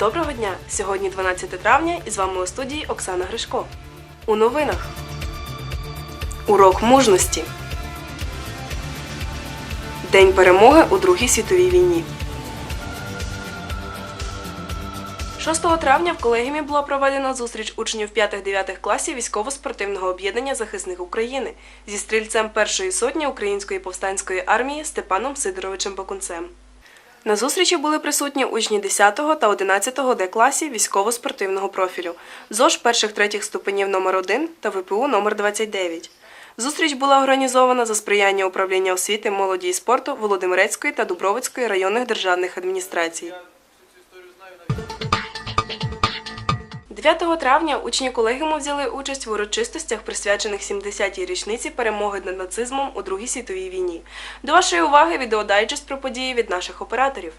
Доброго дня! Сьогодні 12 травня і з вами у студії Оксана Гришко. У новинах Урок мужності. День перемоги у Другій світовій війні. 6 травня в колегіумі була проведена зустріч учнів 5-9 класів військово-спортивного об'єднання захисник України зі стрільцем першої сотні Української повстанської армії Степаном Сидоровичем Бакунцем. На зустрічі були присутні учні 10 та 11 Д класів військово-спортивного профілю, ЗОЖ перших третіх ступенів номер 1 та ВПУ номер 29. Зустріч була організована за сприяння управління освіти, молоді і спорту Володимирецької та Дубровицької районних державних адміністрацій. 9 травня учні колегіуму взяли участь в урочистостях, присвячених 70-й річниці перемоги над нацизмом у Другій світовій війні. До вашої уваги відеодайджест про події від наших операторів.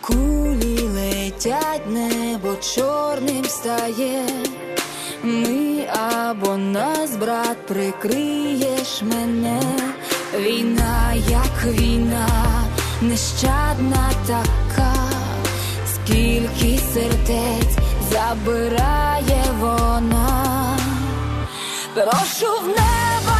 Кулі летять, небо чорним стає. Ми або нас, брат, прикриєш мене. Війна, як війна, нещадна така, скільки сердець забирає вона. Прошу в неба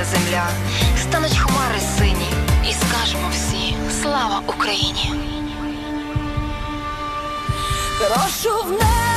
заколоситься земля, стануть хмари сині, і скажемо всі слава Україні! Прошу в неба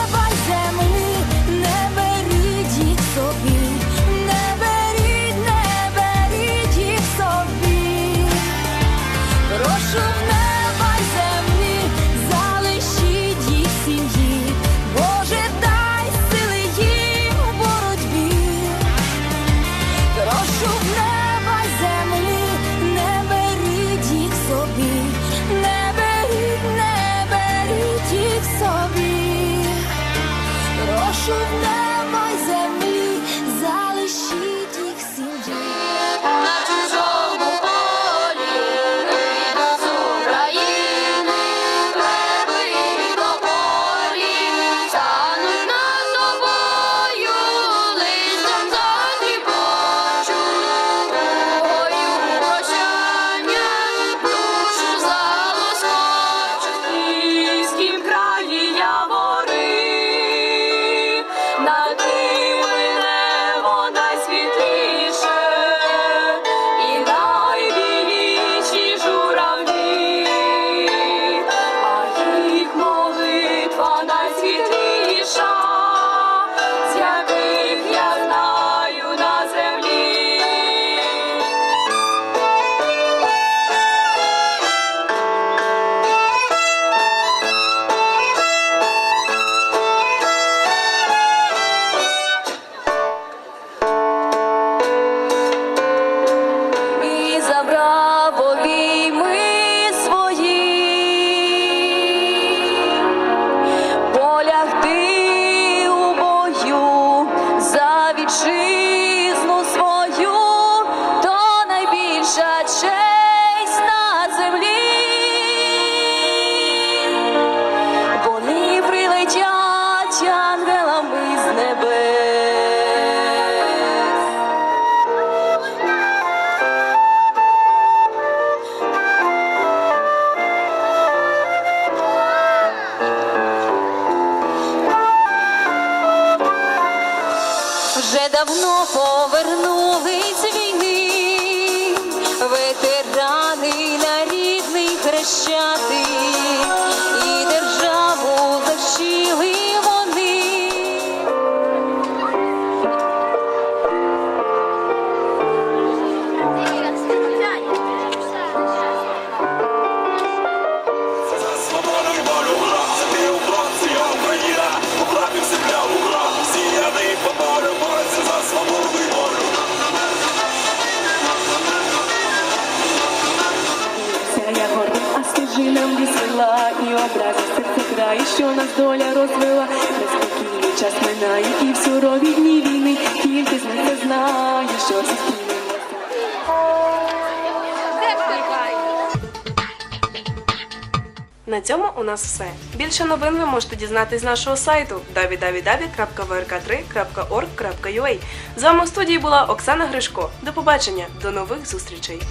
Вже давно повернулись з війни, ветерани на рідний хрещати, і образи серце краю, що нас доля розвела. Неспокійний час минає і в сурові дні війни, тільки з них це знає, що зустрінемося. На цьому у нас все. Більше новин ви можете дізнатись з нашого сайту www.vrk3.org.ua. З вами у студії була Оксана Гришко. До побачення, до нових зустрічей.